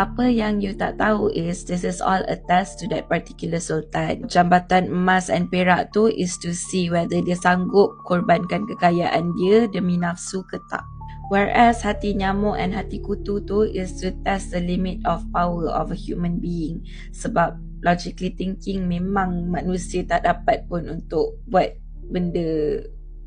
Apa yang you tak tahu is this is all attest to that particular sultan. Jambatan emas and perak tu is to see whether dia sanggup korbankan kekayaan dia demi nafsu ke tak. Whereas hati nyamuk and hati kutu tu is to test the limit of power of a human being. Sebab logically thinking memang manusia tak dapat pun untuk buat benda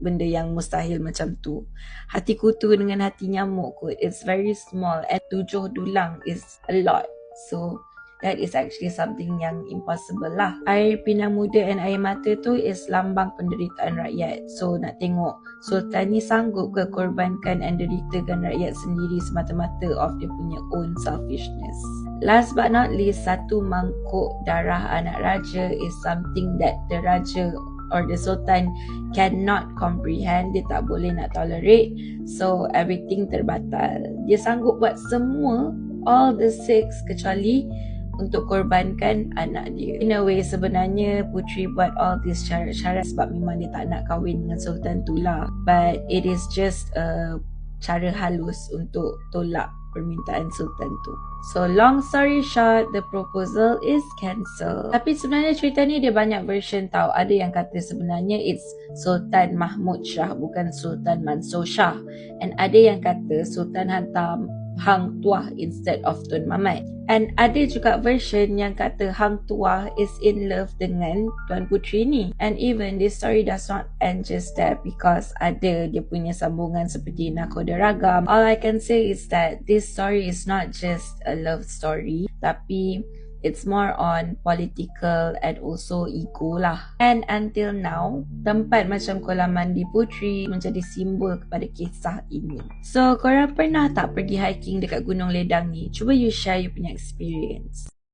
benda yang mustahil macam tu. Hati kutu dengan hati nyamuk kot, it's very small and tujuh dulang is a lot. So, that is actually something yang impossible lah. Air pinang muda and air mata tu is lambang penderitaan rakyat. So nak tengok Sultan ni sanggup ke korbankan and deritakan rakyat sendiri semata-mata of dia punya own selfishness. Last but not least, satu mangkuk darah anak raja is something that the raja or the sultan cannot comprehend dia tak boleh nak tolerate so everything terbatal dia sanggup buat semua all the six kecuali untuk korbankan anak dia. In a way sebenarnya putri buat all this syarat-syarat sebab memang dia tak nak kahwin dengan sultan tu lah. But it is just a cara halus untuk tolak permintaan sultan tu. So long story short, the proposal is cancelled. Tapi sebenarnya cerita ni dia banyak version tau. Ada yang kata sebenarnya it's Sultan Mahmud Shah bukan Sultan Mansur Shah. And ada yang kata Sultan hantar Hang Tuah instead of Tun Mamat. And ada juga version yang kata Hang Tuah is in love dengan Tuan Putri ni. And even this story does not end just there because ada dia punya sambungan seperti Nakoda Ragam. All I can say is that this story is not just a love story tapi It's more on political and also ego lah. And until now, tempat macam kolam mandi putri menjadi simbol kepada kisah ini. So, korang pernah tak pergi hiking dekat Gunung Ledang ni? Cuba you share you punya experience.